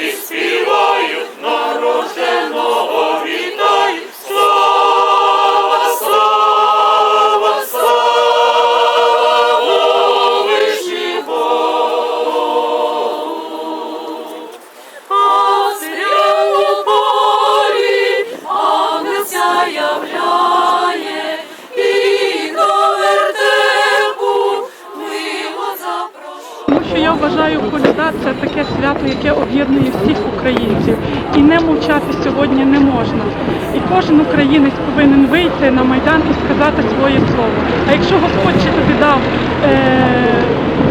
Sweet, sweet. Вважаю, коляда це таке свято, яке об'єднує всіх українців. І не мовчати сьогодні не можна. І кожен українець повинен вийти на майдан і сказати своє слово. А якщо Господь ще тобі дав е,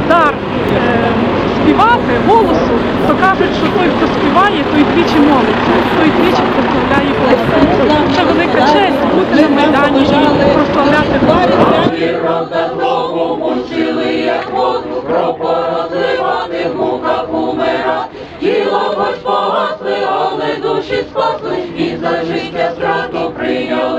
дар е, співати голосу, то кажуть, що той, хто співає, той двічі молиться, той двічі прославляє Господа. Це велика честь бути на майдані і прославляти Господа. Рода душі спасли, і за життя страту прийняли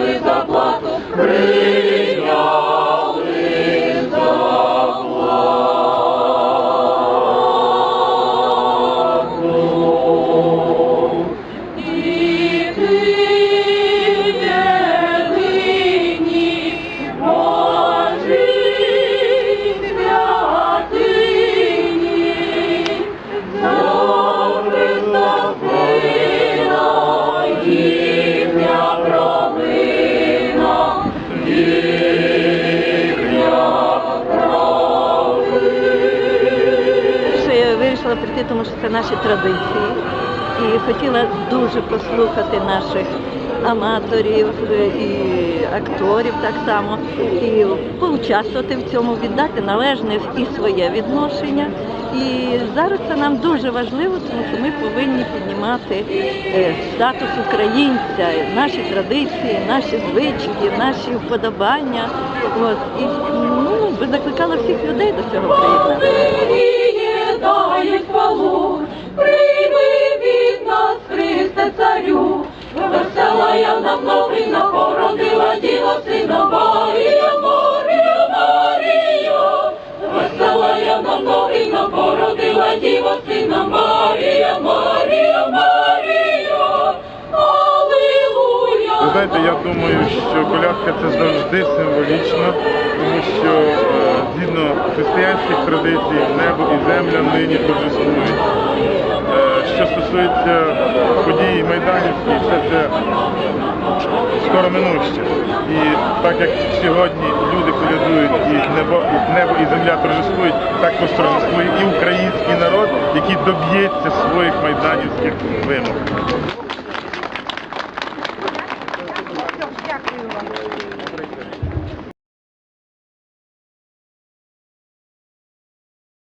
вирішила прийти, тому що це наші традиції. І хотіла дуже послухати наших аматорів е, і акторів так само, і поучаствувати в цьому, віддати належне і своє відношення. І зараз це нам дуже важливо, тому що ми повинні піднімати е, статус українця, наші традиції, наші звички, наші вподобання. От. І ну, закликала всіх людей до цього приєднатися. Україні дають хвалу, прийми від нас, Христе царю, весела я нам новина, породила діва сина Марія, Марія, Марія, весела я нам новина, породила діва сина Марія, Марія, Марія, Алілуя. Ви знаєте, я думаю, що колядка це завжди символічно, тому що е, християнських традицій небо і земля нині торжествують. Е, що стосується подій майданівських, все це скоро минуще. І так як сьогодні люди колядують і небо, небо і земля торжествують, також торжествує і український народ, який доб'ється своїх майданівських вимог.